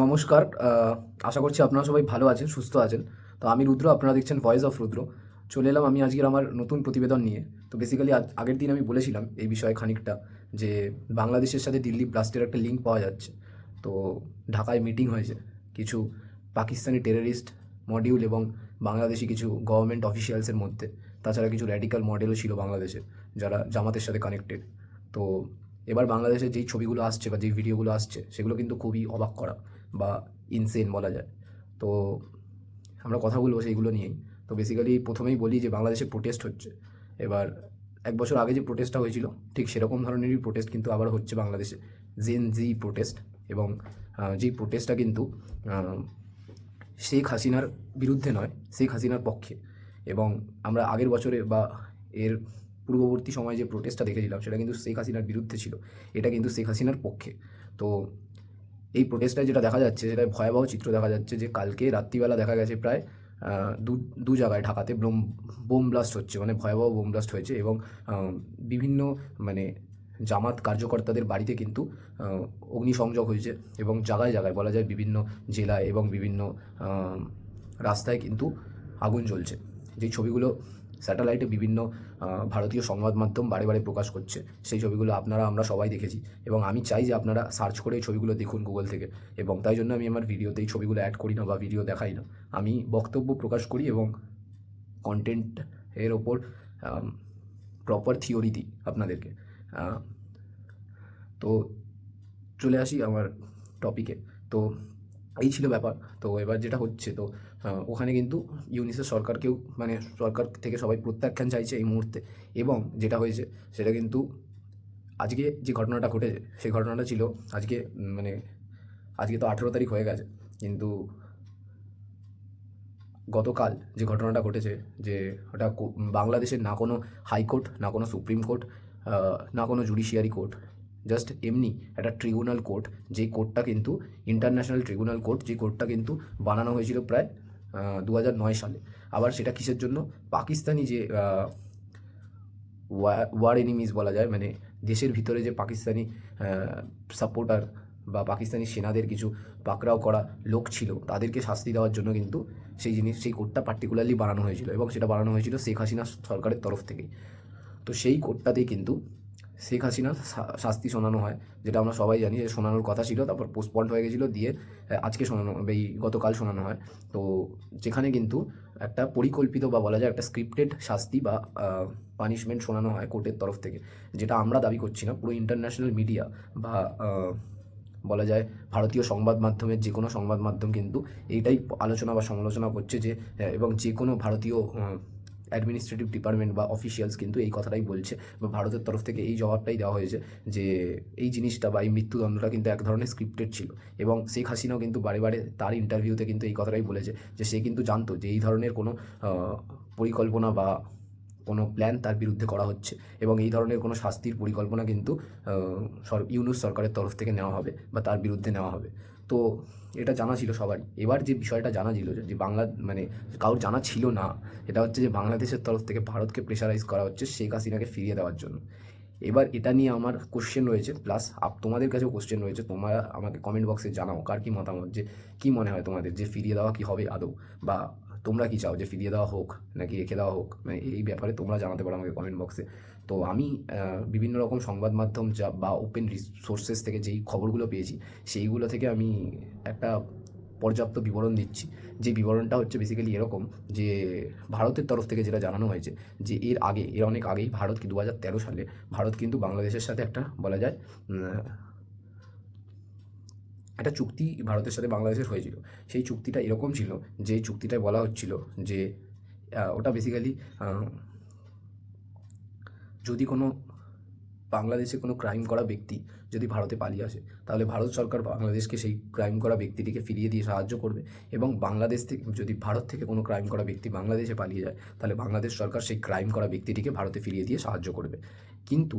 নমস্কার আশা করছি আপনারা সবাই ভালো আছেন, সুস্থ আছেন। তো আমি রুদ্র, আপনারা দেখছেন ভয়েস অফ রুদ্র। চলে এলাম আমি আজকের আমার নতুন প্রতিবেদন নিয়ে। তো বেসিক্যালি আগের দিন আমি বলেছিলাম এই বিষয়ে খানিকটা, যে বাংলাদেশের সাথে দিল্লি ব্লাস্টের একটা লিঙ্ক পাওয়া যাচ্ছে। তো ঢাকায় মিটিং হয়েছে। কিছু পাকিস্তানি টেররিস্ট মডিউল এবং বাংলাদেশি কিছু গভর্নমেন্ট অফিসিয়ালসের মধ্যে। তাছাড়া কিছু র্যাডিক্যাল মডেলও ছিল বাংলাদেশের, যারা জামাতের সাথে কানেক্টেড তো এবার বাংলাদেশে যেই ছবিগুলো আসছে বা যেই ভিডিওগুলো আসছে, সেগুলো কিন্তু খুবই অবাক করা বা ইনসেন বলা যায়। তো আমরা কথা বলব সেইগুলো নিয়েই। তো বেসিক্যালি প্রথমেই বলি যে বাংলাদেশে প্রোটেস্ট হচ্ছে। এবার এক বছর আগে যে প্রোটেস্টটা হয়েছিল, ঠিক সেরকম ধরনেরই প্রোটেস্ট কিন্তু আবার হচ্ছে বাংলাদেশে। জেন জি প্রোটেস্ট এবং যেই প্রোটেস্টটা কিন্তু শেখ হাসিনার বিরুদ্ধে নয়, শেখ হাসিনার পক্ষে। এবং আমরা আগের বছরে বা এর পূর্ববর্তী সময়ে যে প্রোটেস্টটা দেখেছিলাম, সেটা কিন্তু শেখ হাসিনার বিরুদ্ধে ছিল। এটা কিন্তু শেখ হাসিনার পক্ষে। তো এই প্রোটেস্টটায় যেটা দেখা যাচ্ছে সেটা ভয়াবহ চিত্র দেখা যাচ্ছে যে কালকে রাত্রিবেলা দেখা গেছে প্রায় দু দু জায়গায় ঢাকাতে বোম বোম ব্লাস্ট হচ্ছে মানে ভয়াবহ বোম ব্লাস্ট হয়েছে এবং বিভিন্ন মানে জামাত কার্যকর্তাদের বাড়িতে কিন্তু অগ্নিসংযোগ হয়েছে এবং জায়গায় জায়গায় বলা যায় বিভিন্ন জেলায় এবং বিভিন্ন রাস্তায় কিন্তু আগুন জ্বলছে। যেই ছবিগুলো স্যাটেলাইটে বিভিন্ন ভারতীয় সংবাদ মাধ্যম বারে বারে প্রকাশ করছে, সেই ছবিগুলো আপনারা, আমরা সবাই দেখেছি। এবং আমি চাই যে আপনারা সার্চ করে এই ছবিগুলো দেখুন গুগল থেকে। এবং তাই জন্য আমি আমার ভিডিওতে এই ছবিগুলো অ্যাড করি না বা ভিডিও দেখাই না। আমি বক্তব্য প্রকাশ করি এবং কন্টেন্ট এর ওপর প্রপার থিওরি দিই আপনাদেরকে। তো চলে আসি আমার টপিকে তো এই ছিল ব্যাপার। তো এবার যেটা হচ্ছে, তো ওখানে কিন্তু ইউনিসেফ সরকারকেও মানে সরকার থেকে সবাই প্রত্যাখ্যান চাইছে এই মুহূর্তে। এবং যেটা হয়েছে সেটা কিন্তু আজকে যে ঘটনাটা ঘটেছে সেই ঘটনাটা ছিল আজকে মানে আজকে তো আঠেরো তারিখ হয়ে গেছে। কিন্তু গতকাল যে ঘটনাটা ঘটেছে যে ওটা বাংলাদেশের না কোনো হাইকোর্ট না কোনো সুপ্রিম কোর্ট না কোনো জুডিশিয়ারি কোর্ট জাস্ট এমনি একটা ট্রিব্যুনাল কোর্ট যেই কোর্টটা কিন্তু ইন্টারন্যাশনাল ট্রিব্যুনাল কোর্ট যে কোর্টটা কিন্তু বানানো হয়েছিল প্রায় দু হাজার নয় সালে। আবার সেটা কিসের জন্য? পাকিস্তানি যে ওয়ার এনিমিজ বলা যায় মানে দেশের ভিতরে যে পাকিস্তানি সাপোর্টার বা পাকিস্তানি সেনাদের কিছু পাকড়াও করা লোক ছিল, তাদেরকে শাস্তি দেওয়ার জন্য কিন্তু সেই জিনিস, সেই কোর্টটা পার্টিকুলারলি বানানো হয়েছিল এবং সেটা বানানো হয়েছিল শেখ হাসিনা সরকারের তরফ থেকেই। তো সেই কোর্টটাতেই কিন্তু শেখ হাসিনার শাস্তি শোনানো হয়, যেটা আমরা সবাই জানি যে শোনানোর কথা ছিল, তারপর পোস্টপন্ড হয়ে গেছিল, দিয়ে আজকে শোনানো, এই গতকাল শোনানো হয়। তো যেখানে কিন্তু একটা পরিকল্পিত বা বলা যায় একটা স্ক্রিপ্টেড শাস্তি বা পানিশমেন্ট শোনানো হয় কোর্টের তরফ থেকে, যেটা আমরা দাবি করছি না, পুরো ইন্টারন্যাশনাল মিডিয়া বা বলা যায় ভারতীয় সংবাদ মাধ্যমের যে কোনো সংবাদ মাধ্যম কিন্তু এইটাই আলোচনা বা সমালোচনা করছে যে এবং যে কোনো ভারতীয় অ্যাডমিনিস্ট্রেটিভ ডিপার্টমেন্ট বা অফিসিয়ালস কিন্তু এই কথাটাই বলছে বা ভারতের তরফ থেকে এই জবাবটাই দেওয়া হয়েছে যে এই জিনিসটা বা এই মৃত্যুদণ্ডটা কিন্তু এক ধরনের স্ক্রিপ্টেড ছিল এবং শেখ হাসিনাও কিন্তু বারে বারে তার ইন্টারভিউতে কিন্তু এই কথাটাই বলেছে যে সে কিন্তু জানতো যে এই ধরনের কোনো পরিকল্পনা বা কোনো প্ল্যান তার বিরুদ্ধে করা হচ্ছে এবং এই ধরনের কোনো শাস্তির পরিকল্পনা কিন্তু ইউনুস সরকারের তরফ থেকে নেওয়া হবে বা তার বিরুদ্ধে নেওয়া হবে। তো এটা জানা ছিল সবারই। এবার যে বিষয়টা জানা ছিল, যে বাংলা মানে কারোর জানা ছিল না এটা হচ্ছে যে বাংলাদেশের তরফ থেকে ভারতকে প্রেশারাইজ করা হচ্ছে শেখ হাসিনাকে ফিরিয়ে দেওয়ার জন্য। এবার এটা নিয়ে আমার কোশ্চেন রয়েছে প্লাস তোমাদের কাছেও কোশ্চেন রয়েছে, তোমরা আমাকে কমেন্ট বক্সে জানাও, কার কী মতামত, যে কী মনে হয় তোমাদের, যে ফিরিয়ে দেওয়া কি হবে আদৌ? বা তোমরা কি চাও যে ফিরিয়ে দেওয়া হোক নাকি রেখে দেওয়া হোক? মানে এই ব্যাপারে তোমরা জানাতে পারো আমাকে কমেন্ট বক্সে তো আমি বিভিন্ন রকম সংবাদ মাধ্যম যা বা ওপেন রিসোর্সেস থেকে যেই খবরগুলো পেয়েছি, সেইগুলো থেকে আমি একটা পর্যাপ্ত বিবরণ দিচ্ছি। যে বিবরণটা হচ্ছে বেসিক্যালি এরকম যে ভারতের তরফ থেকে যেটা জানানো হয়েছে যে এর আগে, এর অনেক আগেই ভারত দু হাজার তেরো সালে ভারত কিন্তু বাংলাদেশের সাথে একটা বলা যায় একটা চুক্তি ভারতের সাথে বাংলাদেশের হয়েছিল। সেই চুক্তিটা এরকম ছিল যে চুক্তিটায় বলা হচ্ছিল যে ওটা বেসিক্যালি যদি কোনো বাংলাদেশে কোনো ক্রাইম করা ব্যক্তি যদি ভারতে পালিয়ে আসে, তাহলে ভারত সরকার বাংলাদেশকে সেই ক্রাইম করা ব্যক্তিটিকে ফিরিয়ে দিয়ে সাহায্য করবে এবং বাংলাদেশ থেকে, যদি ভারত থেকে কোনো ক্রাইম করা ব্যক্তি বাংলাদেশে পালিয়ে যায়, তাহলে বাংলাদেশ সরকার সেই ক্রাইম করা ব্যক্তিটিকে ভারতে ফিরিয়ে দিয়ে সাহায্য করবে। কিন্তু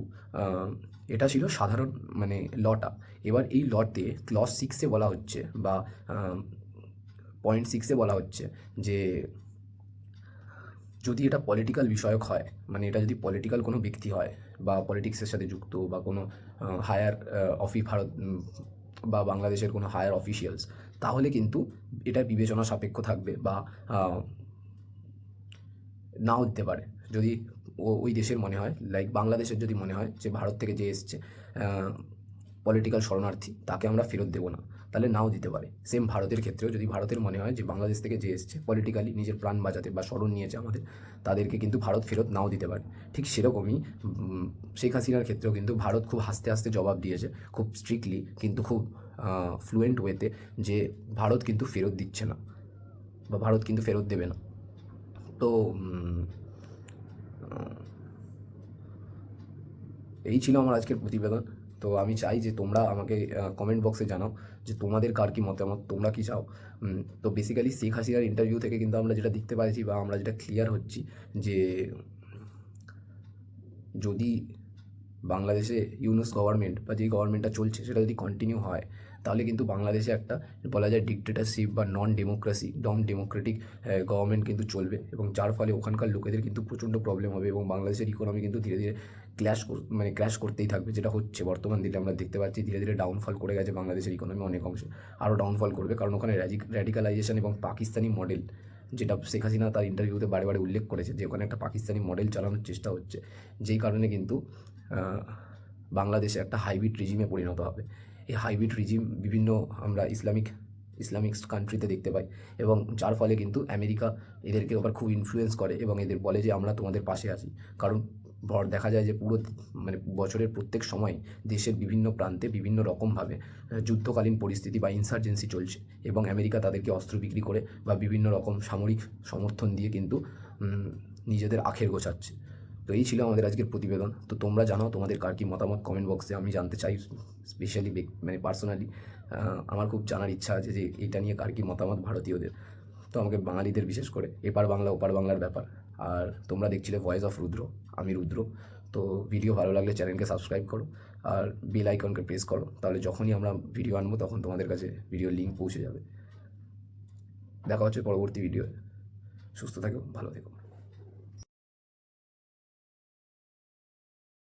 এটা ছিল সাধারণ মানে লটা এবার এই লটে ক্লস সিক্সে বলা হচ্ছে বা পয়েন্ট সিক্সে বলা হচ্ছে যে যদি এটা পলিটিক্যাল বিষয়ক হয় মানে এটা যদি পলিটিক্যাল কোনো ব্যক্তি হয় বা পলিটিক্সের সাথে যুক্ত বা কোনো হায়ার অফি ভারত বা বাংলাদেশের কোনো হায়ার অফিসিয়ালস তাহলে কিন্তু এটা বিবেচনা সাপেক্ষ থাকবে বা নাও দিতে পারে। যদি ওই দেশের মনে হয় লাইক বাংলাদেশের যদি মনে হয় যে ভারত থেকে যে এসছে পলিটিক্যাল শরণার্থী, তাকে আমরা ফেরত দেবো না। তাহলে নাও দিতে পারে। সেম ভারতের ক্ষেত্রেও যদি ভারতের মনে হয় যে বাংলাদেশ থেকে যে এসছে পলিটিক্যালি নিজের প্রাণ বাঁচাতে বা স্মরণ নিয়েছে আমাদের তাদেরকে কিন্তু ভারত ফেরত নাও দিতে পারে। ঠিক সেরকমই শেখ হাসিনার ক্ষেত্রেও কিন্তু ভারত খুব হাসতে হাসতে জবাব দিয়েছে খুব স্ট্রিক্টলি কিন্তু খুব ফ্লুয়েন্ট ওয়েতে যে ভারত কিন্তু ফেরত দিচ্ছে না বা ভারত কিন্তু ফেরত দেবে না। তো এই ছিল আমার আজকের প্রতিবেদন। তো আমি চাই যে তোমরা আমাকে কমেন্ট বক্সে জানাও যে তোমাদের কার কী মতামত, তোমরা কি চাও। তো বেসিক্যালি শেখ হাসিনার ইন্টারভিউ থেকে কিন্তু আমরা যেটা দেখতে পাচ্ছি বা আমরা যেটা ক্লিয়ার হচ্ছি যে যদি বাংলাদেশে ইউনুস গভর্নমেন্ট বা যে গভর্নমেন্টটা চলছে সেটা যদি কন্টিনিউ হয় তাহলে কিন্তু বাংলাদেশে একটা বলা যায় ডিকটেটারশিপ বা non democracy non democratic government কিন্তু চলবে এবং যার ফলে ওখানকার লোকেদের কিন্তু প্রচণ্ড প্রবলেম হবে এবং বাংলাদেশের ইকোনমি কিন্তু ধীরে ধীরে ক্ল্যাশ মানে ক্র্যাশ করতেই থাকবে, যেটা হচ্ছে বর্তমান দিনে আমরা দেখতে পাচ্ছি ধীরে ধীরে ডাউনফল করে গেছে বাংলাদেশের ইকোনমি অনেক অংশে। আরও ডাউনফল করবে কারণ ওখানে র্যাডিকালাইজেশন এবং পাকিস্তানি মডেল যেটা শেখ হাসিনা তার ইন্টারভিউতে বারে বারে উল্লেখ করেছে যে ওখানে একটা পাকিস্তানি মডেল চালানোর চেষ্টা হচ্ছে, যেই কারণে কিন্তু বাংলাদেশে একটা হাইব্রিড রিজিমে পরিণত হবে। এই হাইব্রিড রিজিম বিভিন্ন আমরা ইসলামিক ইসলামিক কান্ট্রিতে দেখতে পাই। এবং যার ফলে কিন্তু আমেরিকা এদেরকে আবার খুব ইনফ্লুয়েন্স করে এবং এদের বলে যে, আমরা তোমাদের পাশে আছি। কারণ ভর দেখা যায় যে, পুরো মানে বছরের প্রত্যেক সময় দেশের বিভিন্ন প্রান্তে বিভিন্ন রকমভাবে যুদ্ধকালীন পরিস্থিতি বা ইনসার্জেন্সি চলছে এবং আমেরিকা তাদেরকে অস্ত্র বিক্রি করে বা বিভিন্ন রকম সামরিক সমর্থন দিয়ে কিন্তু নিজেদের আখের গোছাচ্ছে। তো এই ছিল আমাদের আজকের প্রতিবেদন। তো তোমরা জানাও তোমাদের কার কি মতামত কমেন্ট বক্সে আমি জানতে চাই স্পেশালি মানে পার্সোনালি আমার খুব জানার ইচ্ছা আছে যে এটা নিয়ে কার কি মতামত ভারতীয়দের। তো আমাকে বাঙালিদের বিশেষ করে, এপার বাংলা, ওপার বাংলার ব্যাপার। আর তোমরা দেখছিলে ভয়েস অফ রুদ্র, আমি রুদ্র। তো ভিডিও ভালো লাগলে চ্যানেলকে সাবস্ক্রাইব করো আর বেল আইকনকে প্রেস করো। তাহলে যখনই আমরা ভিডিও আনব তখন তোমাদের কাছে ভিডিও লিঙ্ক পৌঁছে যাবে। দেখা হচ্ছে পরবর্তী ভিডিও সুস্থ থাকো, ভালো থেকো।